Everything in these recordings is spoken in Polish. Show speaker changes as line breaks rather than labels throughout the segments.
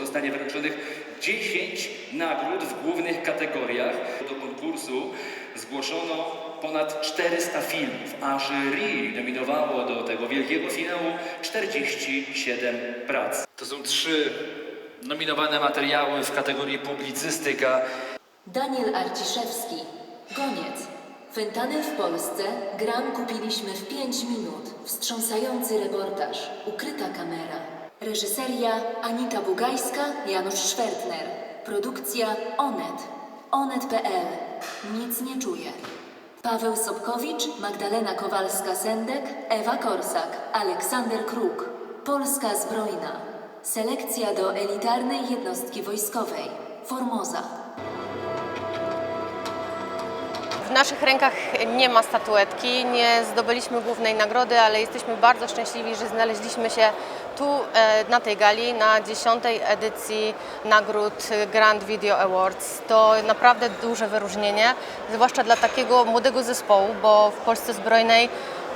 Zostanie wręczonych 10 nagród w głównych kategoriach. Do konkursu zgłoszono ponad 400 filmów, a jury nominowało do tego wielkiego finału 47 prac. To są trzy nominowane materiały w kategorii publicystyka.
Daniel Arciszewski. Goniec. Fentanyl w Polsce. Gram kupiliśmy w 5 minut. Wstrząsający reportaż. Ukryta kamera. Reżyseria Anita Bugajska, Janusz Szwertner. Produkcja Onet. Onet.pl. Nic nie czuję. Paweł Sobkowicz, Magdalena Kowalska-Sendek, Ewa Korsak, Aleksander Kruk. Polska Zbrojna. Selekcja do elitarnej jednostki wojskowej. Formoza.
W naszych rękach nie ma statuetki, nie zdobyliśmy głównej nagrody, ale jesteśmy bardzo szczęśliwi, że znaleźliśmy się tu e, na tej gali, na dziesiątej edycji nagród Grand Video Awards. To naprawdę duże wyróżnienie, zwłaszcza dla takiego młodego zespołu, bo w Polsce Zbrojnej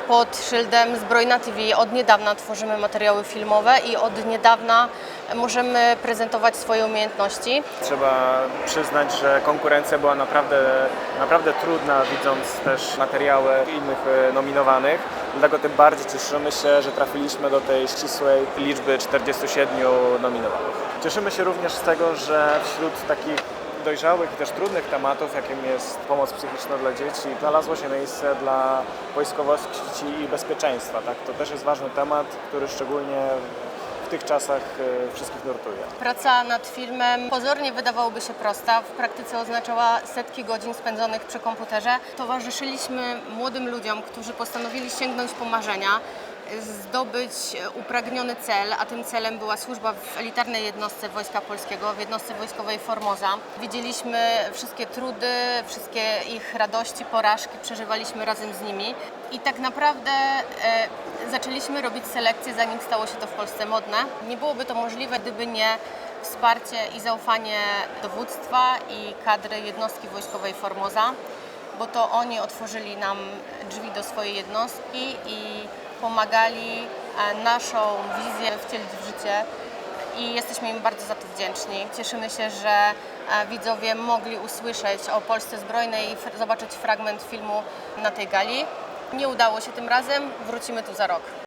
pod szyldem Zbrojna TV od niedawna tworzymy materiały filmowe i od niedawna możemy prezentować swoje umiejętności.
Trzeba przyznać, że konkurencja była naprawdę, naprawdę trudna, widząc też materiały innych e, nominowanych. Dlatego tym bardziej cieszymy się, że trafiliśmy do tej ścisłej liczby 47 nominowanych. Cieszymy się również z tego, że wśród takich dojrzałych i też trudnych tematów, jakim jest pomoc psychiczna dla dzieci, znalazło się miejsce dla wojskowości i bezpieczeństwa. Tak? To też jest ważny temat, który szczególnie w tych czasach e, wszystkich nurtuje.
Praca nad filmem pozornie wydawałoby się prosta, w praktyce oznaczała setki godzin spędzonych przy komputerze. Towarzyszyliśmy młodym ludziom, którzy postanowili sięgnąć po marzenia, zdobyć upragniony cel, a tym celem była służba w elitarnej jednostce Wojska Polskiego, w jednostce wojskowej Formoza. Widzieliśmy wszystkie trudy, wszystkie ich radości, porażki, przeżywaliśmy razem z nimi i tak naprawdę e, zaczęliśmy robić selekcję, zanim stało się to w Polsce modne. Nie byłoby to możliwe, gdyby nie wsparcie i zaufanie dowództwa i kadry jednostki wojskowej Formoza, bo to oni otworzyli nam drzwi do swojej jednostki i pomagali e, naszą wizję wcielić w życie i jesteśmy im bardzo za to wdzięczni. Cieszymy się, że e, widzowie mogli usłyszeć o Polsce Zbrojnej i zobaczyć fragment filmu na tej gali. Nie udało się tym razem, wrócimy tu za rok.